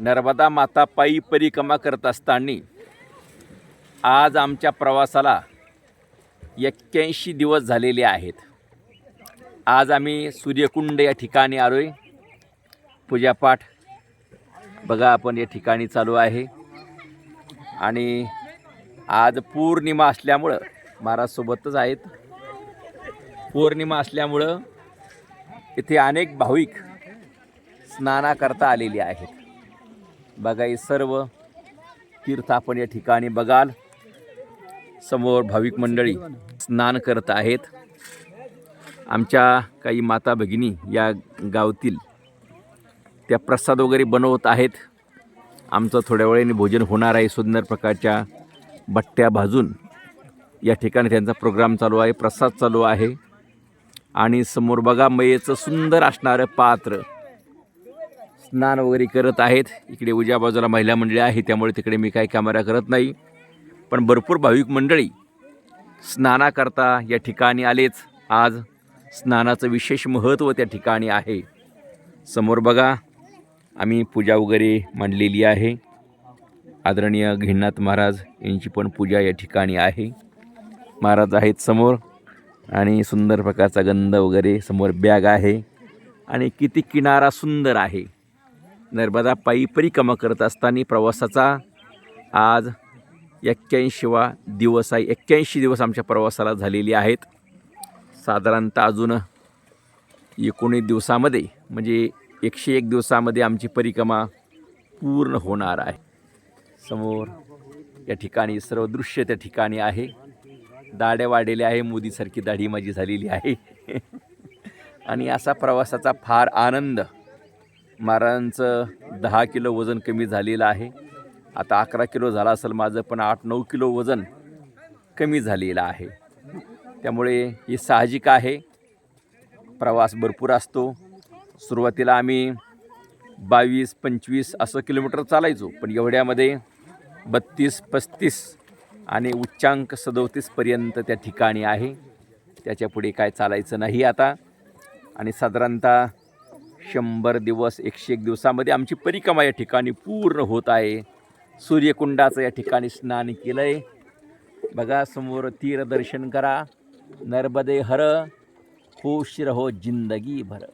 नर्मदा माता पायी परिक्रमा करत असताना आज आमच्या प्रवासाला एक्क्याऐंशी दिवस झालेले आहेत. आज आम्ही सूर्यकुंड या ठिकाणी आलो आहे पूजापाठ बघा आपण या ठिकाणी चालू आहे. आणि आज पौर्णिमा असल्यामुळं महाराजसोबतच आहेत. पौर्णिमा असल्यामुळं इथे अनेक भाविक स्नानाकरता आलेले आहेत. बघा हे सर्व तीर्थ आपण या ठिकाणी बघाल. समोर भाविक मंडळी स्नान करत आहेत. आमच्या काही माता भगिनी या गावातील त्या प्रसाद वगैरे बनवत आहेत. आमचं थोड्या वेळाने भोजन होणार आहे. सुंदर प्रकारच्या बट्ट्या भाजून या ठिकाणी त्यांचा प्रोग्राम चालू आहे. प्रसाद चालू आहे. आणि समोर बघा मयेचं सुंदर असणारं पात्र. स्नान वगैरे करत आहेत. इकडे उजव्या बाजूला महिला मंडळी आहे त्यामुळे तिकडे मी काही कॅमेरा करत नाही. पण भरपूर भाविक मंडळी स्नानाकरता या ठिकाणी आलेच आज स्नानाचं विशेष महत्त्व त्या ठिकाणी आहे. समोर बघा आम्ही पूजा वगैरे मांडलेली आहे. आदरणीय घेणनाथ महाराज यांची पण पूजा या ठिकाणी आहे. महाराज आहेत समोर आणि सुंदर प्रकारचा गंध वगैरे समोर बॅग आहे. आणि किती किनारा सुंदर आहे. नर्मदा पायी परिक्रमा करत असताना प्रवासाचा आज एक्क्याऐंशीवा दिवस आहे. एक्क्याऐंशी दिवस आमच्या प्रवासाला झालेली आहेत. साधारणतः अजून एकोणीस दिवसामध्ये म्हणजे एकशे एक दिवसामध्ये आमची परिक्रमा पूर्ण होणार आहे. समोर या ठिकाणी सर्व दृश्य त्या ठिकाणी आहे. दाढ्या वाढलेल्या आहे. मोदीसारखी दाढी माझी झालेली आहे. आणि असा प्रवासाचा फार आनंद महाराजांचं दहा किलो वजन कमी झालेलं आहे. आता अकरा किलो झाला असेल माझं पण आठ नऊ किलो वजन कमी झालेलं आहे. त्यामुळे हे साहजिक आहे. प्रवास भरपूर असतो. सुरुवातीला आम्ही बावीस पंचवीस असं किलोमीटर चालायचो पण एवढ्यामध्ये बत्तीस पस्तीस आणि उच्चांक सदोतीसपर्यंत त्या ठिकाणी आहे. त्याच्यापुढे काय चालायचं नाही आता. आणि साधारणतः शंभर दिवस एकशे एक दिवसामध्ये आमची परिक्रमा या ठिकाणी पूर्ण होत आहे. सूर्यकुंडाचं या ठिकाणी स्नान केलं आहे बघा समोर तीर दर्शन करा. नर्मदे हर. खुश रहो जिंदगी भर